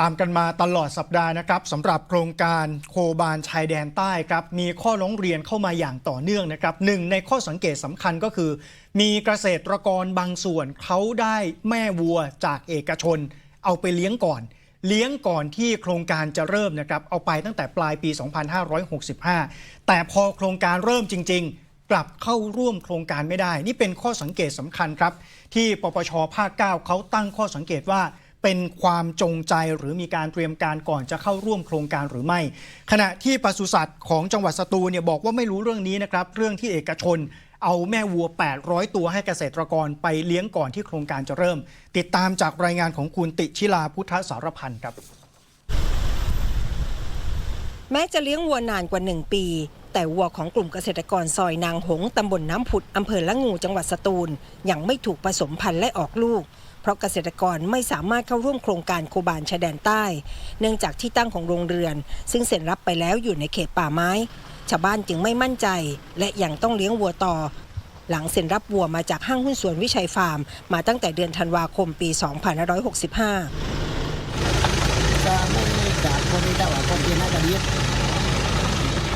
ตามกันมาตลอดสัปดาห์นะครับสำหรับโครงการโคบานชายแดนใต้ครับมีข้อร้องเรียนเข้ามาอย่างต่อเนื่องนะครับหนึ่งในข้อสังเกตสำคัญก็คือ มีเกษตรกรบางส่วนเขาได้แม่วัวจากเอกชน เอาไปเลี้ยงก่อน เลี้ยงก่อนที่โครงการจะเริ่มนะครับเอาไปตั้งแต่ปลายปี 2565 แต่พอโครงการเริ่มจริง ๆ กลับเข้าร่วมโครงการไม่ได้ นี่เป็นข้อสังเกตสำคัญครับ ที่ปปชภาค 9เขาตั้งข้อสังเกตว่า เป็นความจงใจหรือมีการเตรียมการก่อนจะเข้าร่วมโครงการหรือไม่ ขณะที่ปศุสัตว์ของจังหวัดสตูลเนี่ยบอกว่าไม่รู้เรื่องนี้นะครับ เรื่องที่เอกชนเอาแม่วัว 800 ตัวให้เกษตรกรไปเลี้ยงก่อนที่โครงการจะเริ่ม ติดตามจากรายงานของคุณติชิลาพุทธสารพันธ์ครับ แม้จะเลี้ยงวัวนานกว่า 1 ปี แต่วัวของกลุ่มเกษตรกรซอยนางหงตำบลน้ำผุดอำเภอละงูจังหวัดสตูล ยังไม่ถูกผสมพันธุ์และออกลูก เพราะเกษตรกรไม่สามารถเข้าร่วมโครงการโคบานชายแดนใต้ เนื่องจากที่ตั้งของโรงเรือน ซึ่งเซ็นรับไปแล้วอยู่ในเขตป่าไม้ ชาวบ้านจึงไม่มั่นใจ และยังต้องเลี้ยงวัวต่อ หลังเซ็นรับวัวมาจากห้างหุ้นส่วนวิชัยฟาร์ม มาตั้งแต่เดือนธันวาคมปี 2565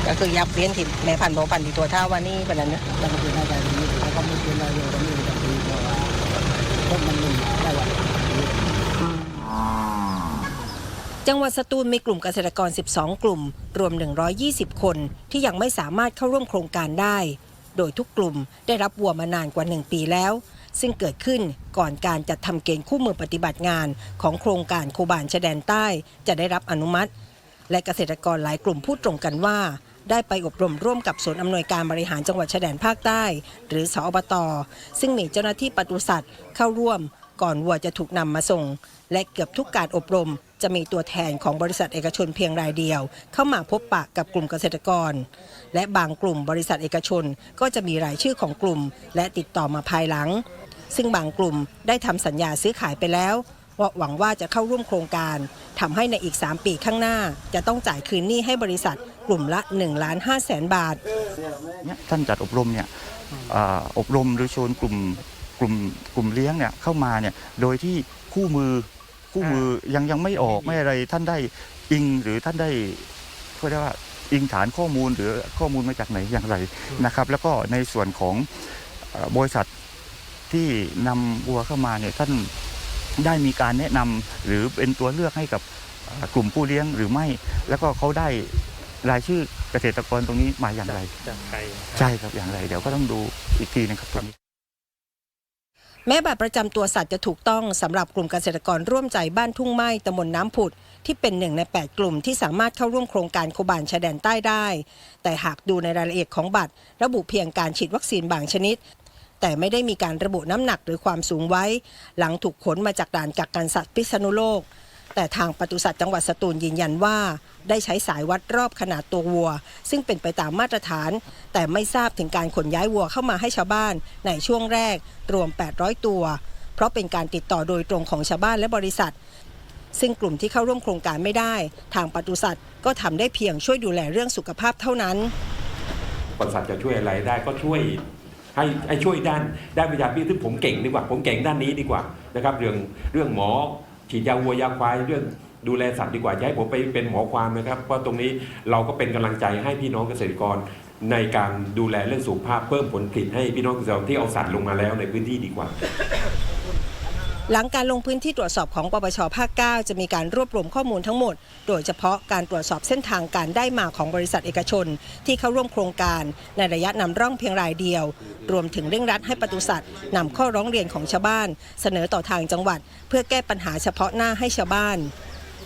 ก็คือยับเลี้ยงถิ่แม่พันธุ์โบพันธุ์ที่ตัวเท่าวันนี้เป็นนั้นนะแล้วก็เนน่าจะ ม่เป็นอะไรอยู่ตรงนี้ก็คือเพราะว่าคนมันมีได้ว่าจังหวัดสตูลมีกลุ่มเกษตรกร 12 กลุ่ม รวม 120 คนที่ยังไม่สามารถเข้าร่วมโครงการได้ โดยทุกกลุ่มได้รับวัวมานานกว่า 1 ปีแล้ว ซึ่งเกิดขึ้นก่อนการจัดทำเกณฑ์คู่มือปฏิบัติงานของโครงการโคบานชายแดนใต้ จะได้รับอนุมัติ และเกษตรกรหลายกลุ่มพูดตรงกันว่า ได้ไปอบรมร่วมกับศูนย์อำนวยการบริหารจังหวัดชายแดนภาคใต้ หรือสอบต ซึ่งมีเจ้าหน้าที่ปศุสัตว์เข้าร่วม ก่อนวัวจะถูกนำมาส่ง และเกือบทุกการอบรม จะมีตัวแทนของบริษัทเอกชนเพียงรายเดียว เข้ามาพบปะกับกลุ่มเกษตรกร และบางกลุ่มบริษัทเอกชนก็จะมีรายชื่อของกลุ่ม และติดต่อมาภายหลัง ซึ่งบางกลุ่มได้ทำสัญญาซื้อขายไปแล้ว หวังว่าจะเข้าร่วมโครงการทำให้ในอีก 3 ปีข้างหน้า จะต้องจ่ายคืนหนี้ให้บริษัทกลุ่มละ1ล้าน5แสนบาทเนี่ยท่านจัดอบรมเนี่ยอ่าอบรมหรือชวนกลุ่มกลุ่มกลุ่มเลี้ยงเนี่ยเข้ามาเนี่ยโดยที่คู่มือคู่มือยังยังไม่ออกไม่อะไรท่านได้อิงหรือท่านได้เขาเรียกว่าอิงฐานข้อมูลหรือข้อมูลมาจากไหนอย่างไรนะครับ แล้วก็ในส่วนของเอ่อบริษัทที่นำวัวเข้ามาเนี่ยท่าน ได้มีการแนะนำหรือเป็นตัวเลือกให้กับเอ่อกลุ่มผู้เลี้ยงหรือไม่ แล้วก็เขาได้รายชื่อเกษตรกรตรงนี้มาอย่างไรจากใครใช่ครับอย่างไร เดี๋ยวก็ต้องดูอีกทีนะครับตรงนี้แม้บัตรประจำตัวสัตว์จะถูกต้องสำหรับกลุ่มเกษตรกรร่วมใจบ้านทุ่งไม้ตำบลน้ำผุด ที่เป็นหนึ่งใน 8 กลุ่มที่สามารถเข้าร่วมโครงการโคบานชายแดนใต้ได้ แต่หากดูในรายละเอียดของบัตร ระบุเพียงการฉีดวัคซีนบางชนิด แต่ไม่ได้มีการระบุน้ำหนักหรือความสูงไว้ หลังถูกขนมาจากด่านกักกันสัตว์พิษณุโลก แต่ทางปศุสัตว์จังหวัดสตูลยืนยันว่า ได้ใช้สายวัดรอบขนาดตัววัว ซึ่งเป็นไปตามมาตรฐาน แต่ไม่ทราบถึงการขนย้ายวัวเข้ามาให้ชาวบ้าน ในช่วงแรก รวม 800 ตัว เพราะเป็นการติดต่อโดยตรงของชาวบ้านและบริษัทซึ่งกลุ่มที่เข้าร่วมโครงการไม่ได้ ทางปศุสัตว์ก็ทำได้เพียงช่วยดูแลเรื่องสุขภาพเท่านั้นบริษัทจะช่วยอะไรได้ก็ช่วย ให้ให้ช่วยด้านด้านวิชาชีพที่ผมเก่งดีกว่า ผมเก่งด้านนี้ดีกว่านะครับเรื่องเรื่องหมอฉีดยาวัวยาควายเรื่องดูแลสัตว์ดีกว่าจะให้ผมไปเป็นหมอความนะครับ เพราะตรงนี้เราก็เป็นกำลังใจให้พี่น้องเกษตรกร ในการดูแลเรื่องสุขภาพเพิ่มผลผลิตให้พี่น้องเกษตรกรที่เอาสัตว์ลงมาแล้วในพื้นที่ดีกว่า หลังการลงพื้นที่ตรวจสอบของปปชภาค 9 จะมีการรวบรวมข้อมูลทั้งหมด โดยเฉพาะการตรวจสอบเส้นทางการได้มาของบริษัทเอกชน ที่เข้าร่วมโครงการ ในระยะนำร่องเพียงรายเดียว รวมถึงเร่งรัดให้ปศุสัตว์นำข้อร้องเรียนของชาวบ้าน เสนอต่อทางจังหวัด เพื่อแก้ปัญหาเฉพาะหน้าให้ชาวบ้าน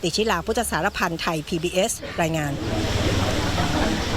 ติชิลาพุทธสารพันธ์ไทย PBS รายงาน